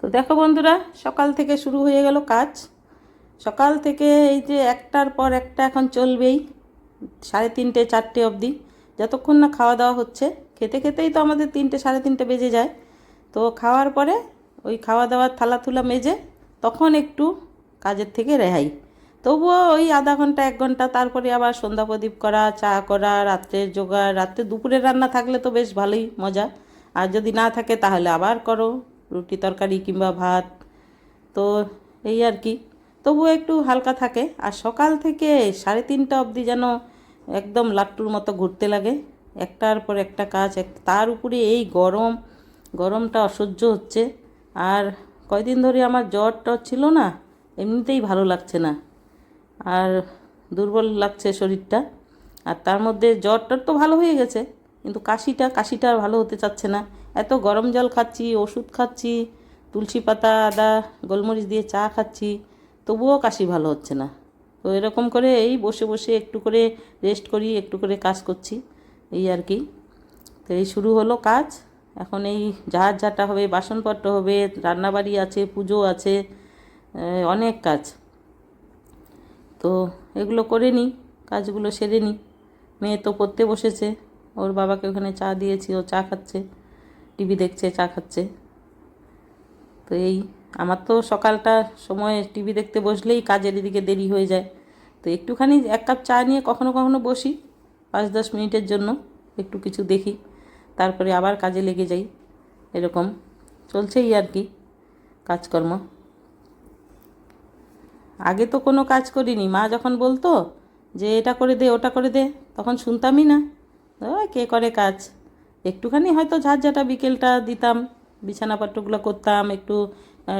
তো দেখো বন্ধুরা, সকাল থেকে শুরু হয়ে গেল কাজ। সকাল থেকে এই যে একটার পর একটা এখন চলবেই, সাড়ে তিনটে, চারটে অবধি। যতক্ষণ না খাওয়া দাওয়া হচ্ছে, খেতে খেতেই তো আমাদের তিনটে, সাড়ে তিনটে বেজে যায়। তো খাওয়ার পরে ওই খাওয়া দাওয়ার থালা থুলা মেজে তখন একটু কাজের থেকে রেহাই। তবুও ওই আধা ঘণ্টা, এক ঘণ্টা, তারপরে আবার সন্ধ্যা প্রদীপ করা, চা করা, রাত্রের জোগাড়, রাত্রে দুপুরের রান্না থাকলে তো বেশ ভালোই মজা। আর যদি না থাকে তাহলে আবার করো। রুটি তরকারি কিংবা ভাত, তো এই আর কি। তবুও একটু হালকা থাকে। আর সকাল থেকে সাড়ে তিনটা অবধি যেন একদম লাট্টুর মতো ঘুরতে লাগে। একটার পর একটা কাজ, এক তার উপরে এই গরম, গরমটা অসহ্য হচ্ছে। আর কয়দিন ধরে আমার জ্বর টর ছিল না, এমনিতেই ভালো লাগছে না। আর দুর্বল লাগছে শরীরটা। আর তার মধ্যে জ্বর টর তো ভালো হয়ে গেছে, কিন্তু কাশিটা কাশিটা ভালো হতে চাচ্ছে না। এত গরম জল খাচ্ছি, ওষুধ খাচ্ছি, তুলসী পাতা, আদা, গোলমরিচ দিয়ে চা খাচ্ছি, তবুও কাশি ভালো হচ্ছে না। তো এরকম করে এই বসে বসে একটু করে রেস্ট করি, একটু করে কাজ করছি, এই আর কি। তো এই শুরু হলো কাজ। এখন এই ঝাড় ঝাঁটা হবে, বাসনপত্র হবে, রান্নাবাড়ি আছে, পুজো আছে অনেক কাজ। তো এগুলো করে নিই, কাজগুলো সেরে নিই। মেয়ে তো পড়তে বসেছে, ওর বাবাকে ওখানে চা দিয়েছি, ও চা খাচ্ছে। টিভি দেখছে, চা খাচ্ছে। তো এই, আমার তো সকালটা সময় টিভি দেখতে বসলেই কাজের এদিকে দেরি হয়ে যায়। তো একটুখানি এক কাপ চা নিয়ে কখনো কখনো বসি, পাঁচ দশ মিনিটের জন্য একটু কিছু দেখি, তারপরে আবার কাজে লেগে যাই, এরকম চলছেই আর কি কাজকর্ম। আগে তো কোনো কাজ করিনি, মা যখন বলতো যে এটা করে দে, ওটা করে দে, তখন শুনতামই না। ওই কে করে কাজ? একটুখানি হয়তো ঝাঁঝাটা বিকেলটা দিতাম, বিছানাপত্রগুলো করতাম, একটু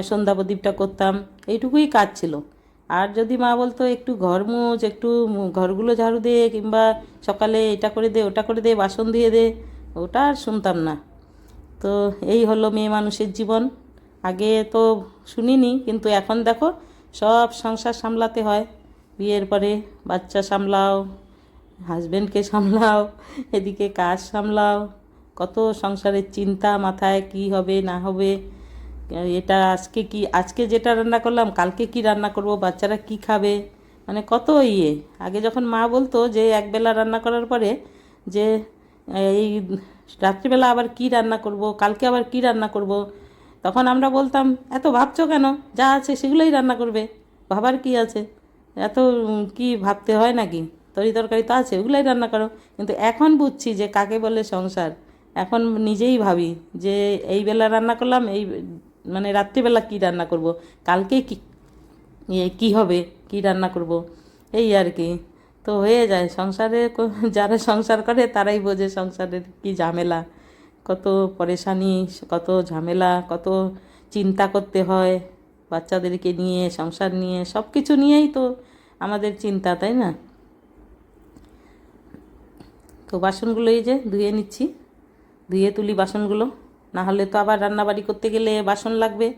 সন্ধ্যা প্রদীপটা করতাম, এইটুকুই কাজ ছিল। আর যদি মা বলতো, একটু ঘর মুছ, একটু ঘরগুলো ঝাড়ু দে, কিংবা সকালে এটা করে দে, ওটা করে দে, বাসন দিয়ে দে, ওটা আর শুনতাম না। তো এই হলো মেয়ে মানুষের জীবন। আগে তো শুনিনি, কিন্তু এখন দেখো, সব সংসার সামলাতে হয়। বিয়ের পরে বাচ্চা সামলাও হাজব্যান্ডকে সামলাও, এদিকে কাজ সামলাও কত সংসারের চিন্তা মাথায়, কি হবে, না হবে, এটা আজকে কি, আজকে যেটা রান্না করলাম, কালকে কি রান্না করব, বাচ্চারা কি খাবে? মানে কত ইয়ে। আগে যখন মা বলতো যে একবেলা রান্না করার পরে যে, এই রাত্রিবেলা আবার কি রান্না করব, কালকে আবার কি রান্না করব, তখন আমরা বলতাম, এত ভাবছ কেন? যা আছে সেগুলোই রান্না করবে। ভাবার কি আছে? এত কি ভাবতে হয় নাকি? তরি তরকারি তো আছে, ওগুলোই রান্না করো। কিন্তু এখন বুঝছি যে কাকে বলে সংসার। এখন নিজেই ভাবি যে এই বেলা রান্না করলাম, এই মানে রাত্রিবেলা কি রান্না করব? কালকে কি কী হবে? কি রান্না করব? এই আর কি। তো হয়ে যায় সংসারে, যারা সংসার করে তারাই বোঝে সংসারের কি ঝামেলা। কত পরেশানি, কত ঝামেলা, কত চিন্তা করতে হয় বাচ্চাদেরকে নিয়ে, সংসার নিয়ে সব কিছু নিয়েই তো আমাদের চিন্তা, তাই না? তো বাসনগুলো এই যে ধুয়ে নিচ্ছি। ধুয়ে তুলি বাসনগুলো। না হলে তো আবার রান্নাবাড়ি করতে গেলে বাসন লাগবে।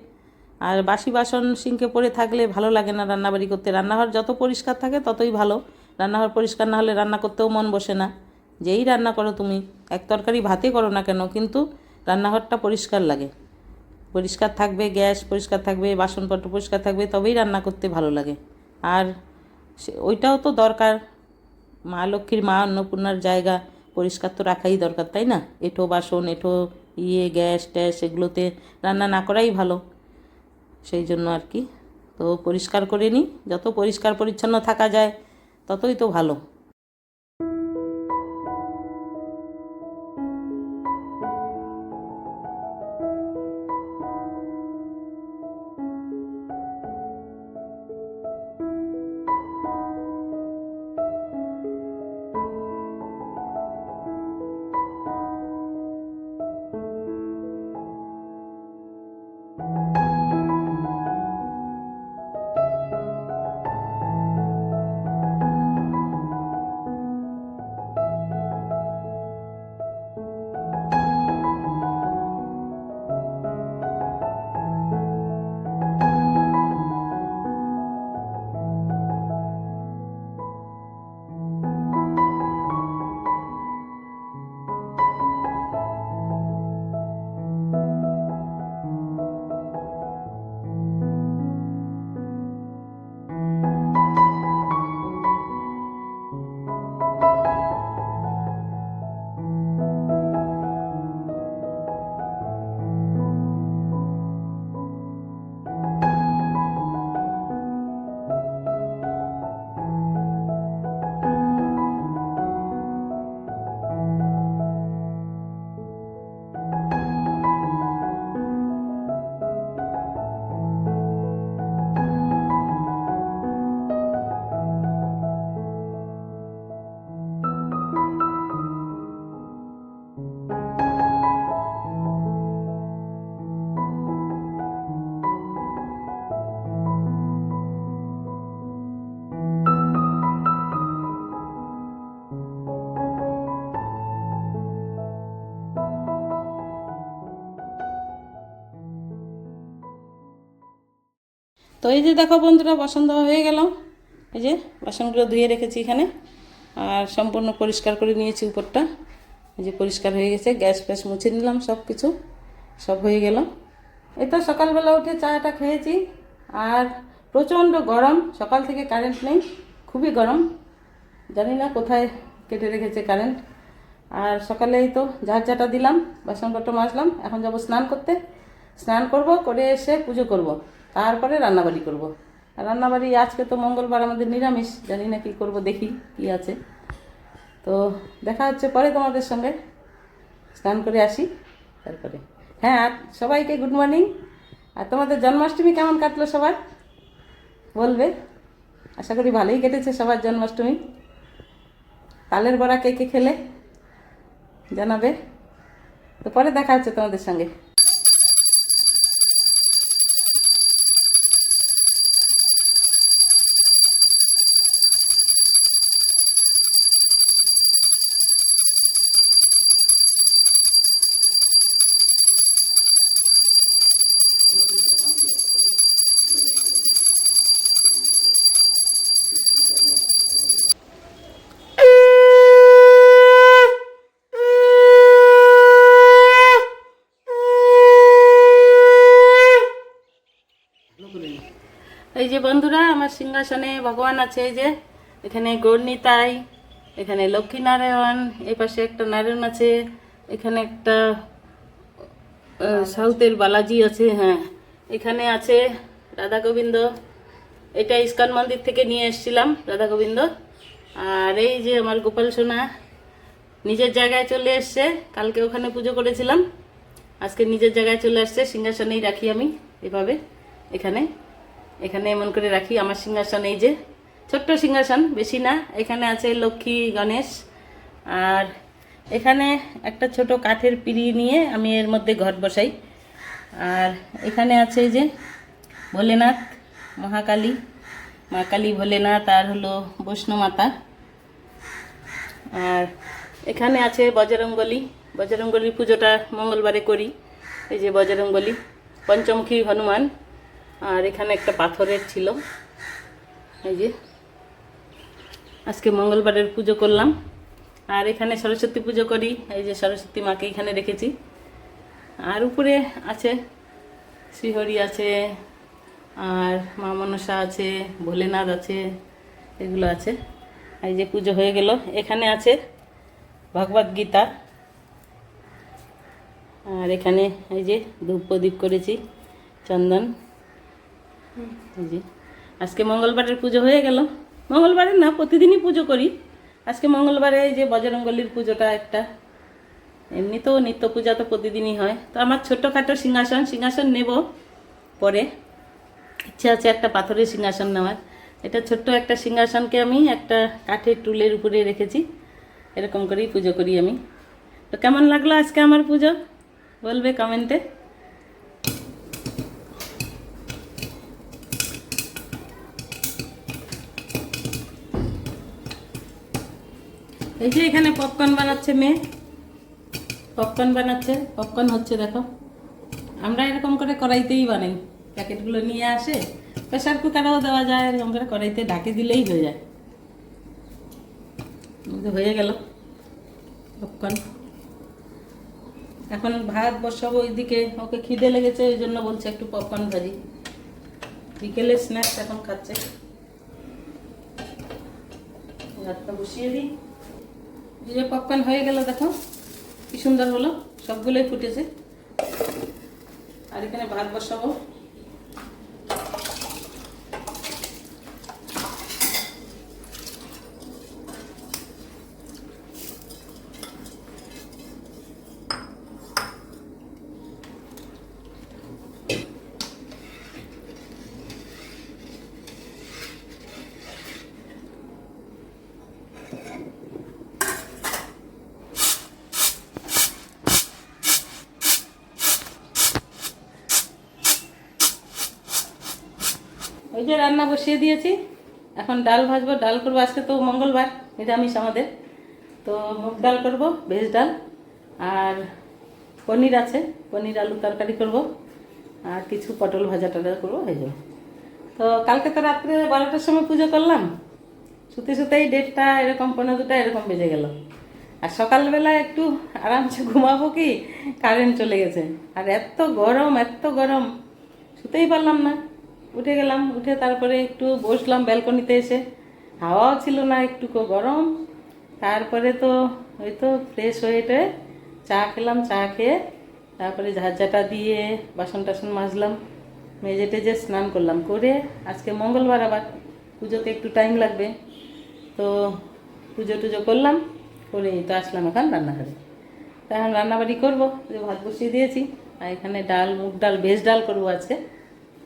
আর বাসি বাসন সিঙ্কে পড়ে থাকলে ভালো লাগে না রান্নাবাড়ি করতে। রান্নাঘর যত পরিষ্কার থাকে ততই ভালো। রান্নাঘর পরিষ্কার না হলে রান্না করতেও মন বসে না। যেই রান্না করো তুমি, এক তরকারি ভাতে করো না কেন? কিন্তু রান্নাঘরটা পরিষ্কার লাগে। পরিষ্কার থাকবে, গ্যাস পরিষ্কার থাকবে, বাসনপত্র পরিষ্কার থাকবে, তবেই রান্না করতে ভালো লাগে। আর ওইটাও তো দরকার। মা লক্ষ্মীর মা, অন্নপূর্ণার জায়গা। পরিষ্কার তো রাখাই দরকার, তাই না? এঁঠো বাসন, এঁঠো ইয়ে গ্যাস, ট্যাস এগুলোতে রান্না না করাই ভালো। সেই জন্য আর কি। তো পরিষ্কার করে নিই। যত পরিষ্কার পরিচ্ছন্ন থাকা যায়, ততই তো ভালো। তো এই যে দেখো বন্ধুরা, বাসন দেওয়া হয়ে গেল। এই যে বাসনগুলো ধুয়ে রেখেছি এখানে। আর সম্পূর্ণ পরিষ্কার করে নিয়েছি উপরটা। এই যে পরিষ্কার হয়ে গেছে, গ্যাস ফ্যাস মুছে নিলাম সব কিছু সব হয়ে গেল। এই তো সকালবেলা উঠে চাটা খেয়েছি। আর প্রচণ্ড গরম, সকাল থেকে কারেন্ট নেই, খুবই গরম। জানি না কোথায় কেটে রেখেছে কারেন্ট। আর সকালে এই তো ঝাড় ঝাঁটা দিলাম, বাসনপত্র মাজলাম। এখন যাব স্নান করতে। স্নান করব, করে এসে পুজো করব। তারপরে রান্নাবাড়ি করব। রান্নাবাড়ি আজকে তো মঙ্গলবার, আমাদের নিরামিষ, জানি না কী করব, দেখি কী আছে। তো দেখা হচ্ছে পরে তোমাদের সঙ্গে। স্নান করে আসি, তারপরে। হ্যাঁ আর সবাইকে গুড মর্নিং আর তোমাদের জন্মাষ্টমী কেমন কাটলো সবার? বলবে। আশা করি ভালোই কেটেছে সবার জন্মাষ্টমী। তালের বড়া কে কে খেলে? জানাবে। তো পরে দেখা হচ্ছে তোমাদের সঙ্গে। যে বন্ধুরা, আমার সিংহাসনে ভগবান আছে যে, এখানে গৌরনীতাই এখানে লক্ষ্মীনারায়ণ এই পাশে একটা নারায়ণ আছে, এখানে একটা সাউথের বালাজি আছে হ্যাঁ এখানে আছে রাধা গোবিন্দ। এটা ইস্কন মন্দির থেকে নিয়ে এসেছিলাম রাধা গোবিন্দ। আর এই যে আমার গোপাল সোনা নিজের জায়গায় চলে এসছে, কালকে ওখানে পুজো করেছিলাম। আজকে নিজের জায়গায় চলে আসছে, সিংহাসনেই রাখি আমি এভাবে, এখানে। এখানে এমন করে রাখি, আমার সিংহাসন এই যে, ছোট্ট সিংহাসন, বেশি না, এখানে আছে লক্ষ্মী, গণেশ, আর এখানে একটা ছোট কাঠের পিড়ি নিয়ে আমি এর মধ্যে ঘট বসাই। আর এখানে আছে যে ভোলেনাথ মহাকালী, মা কালী ভোলেনাথ, আর হলো বৈষ্ণমাতা আর এখানে আছে বজরঙ্গলি বজরঙ্গলি পুজোটা মঙ্গলবারে করি, এই যে বজরঙ্গলি, পঞ্চমুখী হনুমান। আর এখানে একটা পাথরের ছিল। এই যে। আজকে মঙ্গলবারের পুজো করলাম। আর এখানে সরস্বতী পুজো করি। এই যে সরস্বতী মাকে এখানে রেখেছি। আর উপরে আছে, শ্রীহরি আছে, আর মা মনসা আছে, ভোলেনাথ আছে, এগুলো আছে। এই যে পুজো হয়ে গেল। এখানে আছে ভগবদ গীতা। আর এখানে এই যে ধূপ প্রদীপ করেছি, চন্দন। আজকে মঙ্গলবারের পুজো হয়ে গেল। মঙ্গলবারের না, প্রতিদিনই পুজো করি। আজকে মঙ্গলবারে যে বজরঙ্গলির পুজোটা একটা। এমনি তো নিত্য পূজা তো প্রতিদিনই হয়। তো আমার ছোটোখাটো সিংহাসন সিংহাসন নেব পরে। ইচ্ছে আছে একটা পাথরের সিংহাসন নেওয়ার। এটা ছোট্ট একটা সিংহাসনকে আমি একটা কাঠের টুলের উপরে রেখেছি। এরকম করেই পুজো করি আমি। তো কেমন লাগল আজকে আমার পুজো? বলবে কমেন্টে। এই যে এখানে পপকর্ন বানাচ্ছে মেয়ে। পপকর্ন বানাচ্ছে। পপকর্ন হচ্ছে দেখো। আমরা এরকম করে কড়াইতেই বানাই। প্যাকেটগুলো নিয়ে আসে। প্রেশার কুকারেও দেওয়া যায়, এরকম করে কড়াইতে ঢাকে দিলেই হয়ে যায়। হয়ে গেল পপকর্ন এখন ভাত বসাবো ওইদিকে। ওকে খিদে লেগেছে, ওই জন্য বলছে একটু পপকর্ন ভাজি। বিকেলে স্ন্যাক্স এখন খাচ্ছে। ভাতটা বসিয়ে দিই। যে পপকর্ন হয়ে গেল দেখো কি সুন্দর হলো। সবগুলোই ফুটেছে। আর এখানে ভাত বসাবো। ওই রান্না বসিয়ে দিয়েছি, এখন ডাল ভাজবো, ডাল করব আজকে তো মঙ্গলবার, নিরামিষ আমাদের। তো মুগ ডাল করব, ভেজ ডাল, আর পনির আছে, পনির আলু তরকারি করব, আর কিছু পটল ভাজা টাজা করব হয়ে যাবে তো কালকে তো রাত্রে বারোটার সময় পুজো করলাম, শুতে শুতেই দেড়টা, এরকম পনেরো দুটা, এরকম বেজে গেল। আর সকালবেলা একটু আরামসে ঘুমাবো কি কারেন্ট চলে গেছে। আর এত গরম এত গরম, শুতেই পারলাম না। উঠে গেলাম, উঠে তারপরে একটু বসলাম ব্যালকনিতে এসে। হাওয়াও ছিল না, একটু গরম। তারপরে তো ওই তো ফ্রেশ হয়ে টয়ে চা খেলাম, চা খেয়ে তারপরে ঝাঁঝাটা দিয়ে বাসন টাসন মাজলাম। মেজে টেজে স্নান করলাম করে আজকে মঙ্গলবার আবার, পুজোতে একটু টাইম লাগবে। তো পুজো টুজো করলাম করে তো আসলাম এখন রান্নাঘরে। তা এখন রান্নাবাড়ি করব, যে ভাত বসিয়ে দিয়েছি, আর এখানে ডাল, মুগ ডাল, ভেজ ডাল করব আজকে।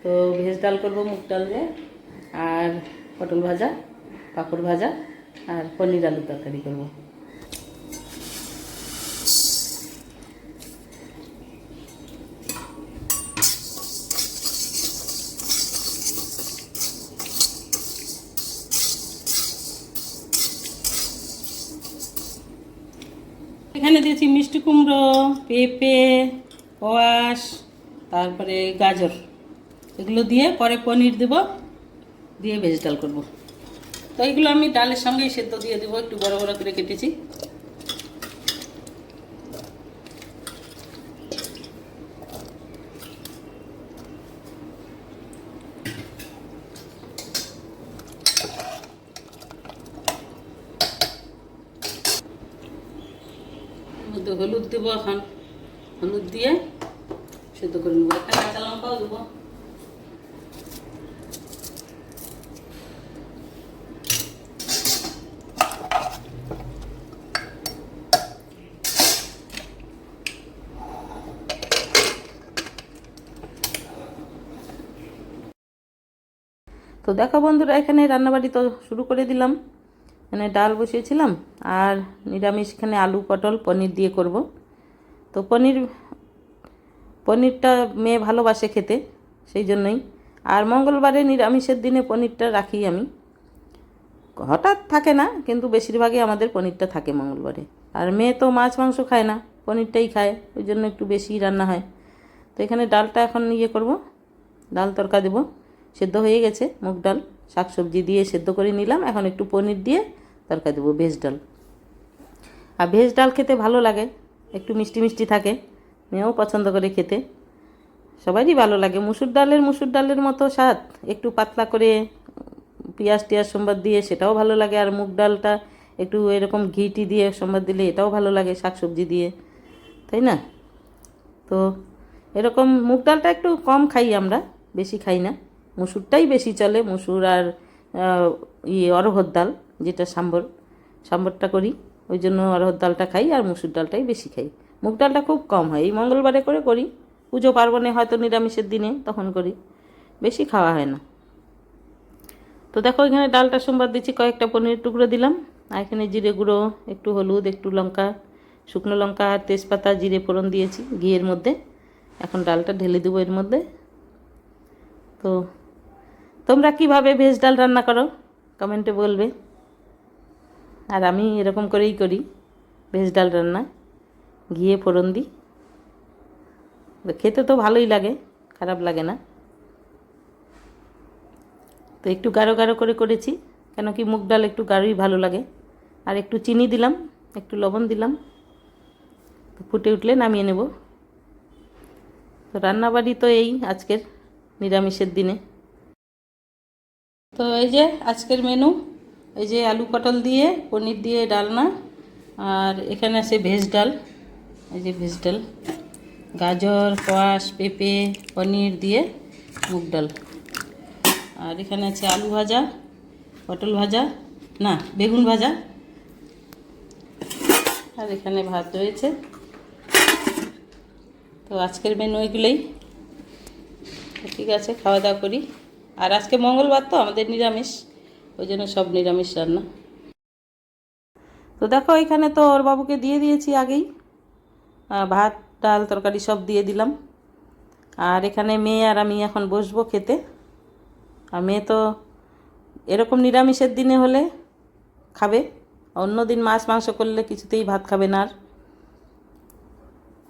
তো ভেজ ডাল করব, মুগ ডাল দিয়ে, আর পটল ভাজা, পাঁপড় ভাজা, আর পনির আলু তরকারি করব। এখানে দিয়েছি মিষ্টি কুমড়ো, পেঁপে, কোয়াশ, তারপরে গাজর। এগুলো দিয়ে পরে পনির দেব, দিয়ে ভেজ ডাল করব। তো এগুলো আমি ডালের সঙ্গেই সেদ্ধ দিয়ে দেবো, একটু বড় বড় করে কেটেছি। মধ্যে হলুদ দেবো এখন। হলুদ দিয়ে সেদ্ধ করে নেব। একটা কাঁচা লঙ্কাও দেবো। তো দেখো বন্ধুরা, এখানে রান্নাবাড়ি তো শুরু করে দিলাম। এখানে ডাল বসিয়েছিলাম আর নিরামিষ এখানে আলু, পটল, পনির দিয়ে করব। তো পনির, পনিরটা মেয়ে ভালোবাসে খেতে, সেই জন্যই। আর মঙ্গলবারে নিরামিষের দিনে পনিরটা রাখি আমি। হঠাৎ থাকে না, কিন্তু বেশিরভাগই আমাদের পনিরটা থাকে মঙ্গলবারে। আর মেয়ে তো মাছ, মাংস খায় না, পনিরটাই খায়, ওই জন্য একটু বেশি রান্না হয়। তো এখানে ডালটা এখন ইয়ে করব, ডাল তরকা দেবো। সেদ্ধ হয়ে গেছে, মুগ ডাল শাক সবজি দিয়ে সেদ্ধ করে নিলাম। এখন একটু পনির দিয়ে তরকা দেবো, ভেজ ডাল। আর ভেজ ডাল খেতে ভালো লাগে, একটু মিষ্টি মিষ্টি থাকে, মেয়েও পছন্দ করে খেতে। সবারই ভালো লাগে, মুসুর ডালের মুসুর ডালের মতো স্বাদ, একটু পাতলা করে পেঁয়াজ টিয়াজ সম্বাদ দিয়ে সেটাও ভালো লাগে, আর মুগ ডালটা একটু এরকম ঘিটি দিয়ে সম্বাদ দিলে এটাও ভালো লাগে শাক সবজি দিয়ে, তাই না? তো এরকম মুগ ডালটা একটু কম খাই আমরা, বেশি খাই না। মুসুরটাই বেশি চলে, মুসুর আর ইয়ে অরহর ডাল, যেটা সাম্বর। সাম্বরটা করি, ওই জন্য অরহর ডালটা খাই আর মুসুর ডালটাই বেশি খাই। মুগ ডালটা খুব কম হয়, এই মঙ্গলবারে করে করি। পুজো পার্বণে হয়তো নিরামিষের দিনে তখন করি, বেশি খাওয়া হয় না। তো দেখো, এখানে ডালটা সোমবার দিচ্ছি, কয়েকটা পনির টুকরো দিলাম। আর এখানে জিরে গুঁড়ো, একটু হলুদ, একটু লঙ্কা, শুকনো লঙ্কা আর তেজপাতা, জিরে ফোড়ন দিয়েছি ঘিয়ের মধ্যে। এখন ডালটা ঢেলে দেবো এর মধ্যে। তো তোমরা কীভাবে ভেজ ডাল রান্না করো? কমেন্টে বলবে। আর আমি এরকম করেই করি, ভেজ ডাল রান্না। ঘিয়ে ফোড়ন দিই। খেতে তো ভালোই লাগে, খারাপ লাগে না। তো একটু গাঢ় গাঢ় করে করেছি, কেন কি মুগ ডাল একটু গাঢ়ই ভালো লাগে। আর একটু চিনি দিলাম, একটু লবণ দিলাম। তো ফুটে উঠলে নামিয়ে নেব। তো রান্নাবাড়ি তো এই আজকের নিরামিষের দিনে। তো এই যে আজকের মেনু এই যে আলু পটল দিয়ে, পনির দিয়ে ডালনা, আর এখানে আছে ভেজ ডাল, এই যে ভেজ ডাল, গাজর, কোয়াশ, পেঁপে, পনির দিয়ে মুগ ডাল। আর এখানে আছে আলু ভাজা, পটল ভাজা, না, বেগুন ভাজা। আর এখানে ভাত রয়েছে। তো আজকের মেনু এগুলোই। ঠিক আছে, খাওয়া দাওয়া করি। আর আজকে মঙ্গলবার তো, আমাদের নিরামিষ, ওই জন্য সব নিরামিষ রান্না। তো দেখো, এখানে তো ওর বাবুকে দিয়ে দিয়েছি আগেই। ভাত, ডাল, তরকারি সব দিয়ে দিলাম। আর এখানে মেয়ে আর আমি এখন বসবো খেতে। আর মেয়ে তো এরকম নিরামিষের দিনে হলে খাবে। অন্য দিন মাছ, মাংস করলে কিছুতেই ভাত খাবে না আর।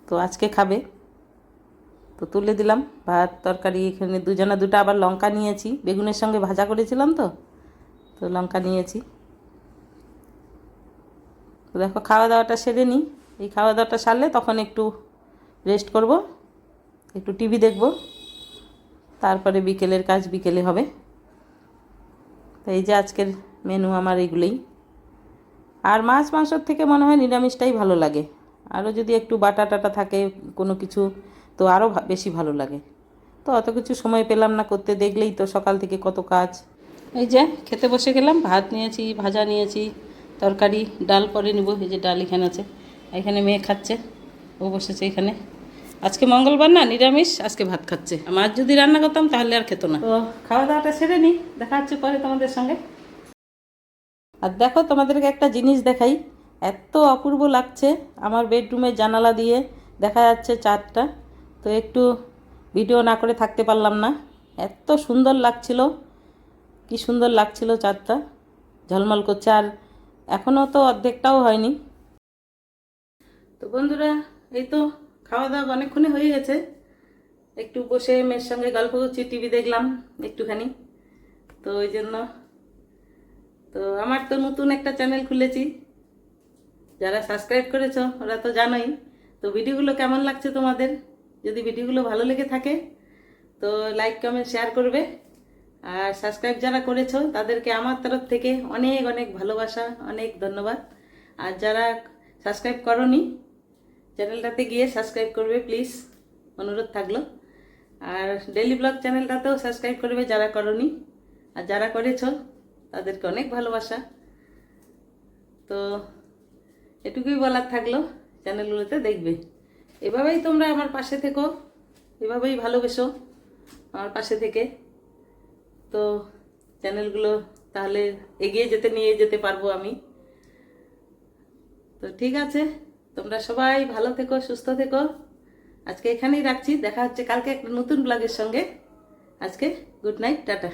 তো আজকে খাবে। তো তুলে দিলাম। ভাত, তরকারি এখানে দুজনা, দুটো আবার লঙ্কা নিয়েছি। বেগুনের সঙ্গে ভাজা করেছিলাম তো তো লঙ্কা নিয়েছি। তো দেখো, খাওয়া দাওয়াটা সেরে নিই। এই খাওয়া দাওয়াটা সারলে তখন একটু রেস্ট করব, একটু টিভি দেখব। তারপরে বিকেলের কাজ বিকেলে হবে। তো এই যে আজকের মেনু আমার এগুলোই আর মাছ, মাংসর থেকে মনে হয় নিরামিষটাই ভালো লাগে। আরও যদি একটু বাটা টাটা থাকে, কোনো কিছু তো আরও বেশি ভালো লাগে। তো অত কিছু সময় পেলাম না করতে দেখলেই তো সকাল থেকে কত কাজ। এই যে খেতে বসে গেলাম ভাত নিয়েছি ভাজা নিয়েছি তরকারি ডাল পরে নিব এই যে ডাল এখানে আছে। এখানে মেয়ে খাচ্ছে ও বসেছে এখানে। আজকে মঙ্গলবার না নিরামিষ আজকে ভাত খাচ্ছে। মাছ যদি রান্না করতাম তাহলে আর খেত না। তো খাওয়া দাওয়াটা সেরে নিই দেখা হচ্ছে পরে তোমাদের সঙ্গে। আর দেখো তোমাদেরকে একটা জিনিস দেখাই। এত অপূর্ব লাগছে আমার বেডরুমের জানালা দিয়ে দেখা যাচ্ছে চাঁদটা তো একটু ভিডিও না করে থাকতে পারলাম না। এত সুন্দর লাগছিল। কি সুন্দর লাগছিল চাঁদটা। ঝলমল করছে। আর এখনও তো অর্ধেকটাও হয়নি। তো বন্ধুরা, এই তো খাওয়া দাওয়া অনেকক্ষণে হয়ে গেছে। একটু বসে মেয়ের সঙ্গে গল্প করছি, টিভি দেখলাম একটুখানি। তো ওই জন্য তো আমার তো নতুন একটা চ্যানেল খুলেছি। যারা সাবস্ক্রাইব করেছ, ওরা তো জানোই। তো ভিডিওগুলো কেমন লাগছে তোমাদের? যদি ভিডিওগুলো ভালো লেগে থাকে, তো লাইক কমেন্ট শেয়ার করবে। আর সাবস্ক্রাইব যারা করেছ, তাদেরকে আমার তরফ থেকে অনেক অনেক ভালোবাসা, অনেক ধন্যবাদ। আর যারা সাবস্ক্রাইব করনি, চ্যানেলটাতে গিয়ে সাবস্ক্রাইব করবে প্লিজ অনুরোধ থাকল। আর ডেলি ব্লগ চ্যানেলটাতেও সাবস্ক্রাইব করবে যারা করনি। আর যারা করেছ, তাদেরকে অনেক ভালোবাসা। তো এটুকুই বলার থাকল। চ্যানেলগুলোতে দেখবে। এভাবেই তোমরা আমার পাশে থেকো, এভাবেই ভালোবেসো আমার পাশে থেকে। তো চ্যানেলগুলো তাহলে এগিয়ে যেতে, নিয়ে যেতে পারব আমি। তো ঠিক আছে, তোমরা সবাই ভালো থেকো, সুস্থ থেকো। আজকে এখানেই রাখছি, দেখা হচ্ছে কালকে একটা নতুন ব্লগের সঙ্গে। আজকে গুড নাইট, টাটা।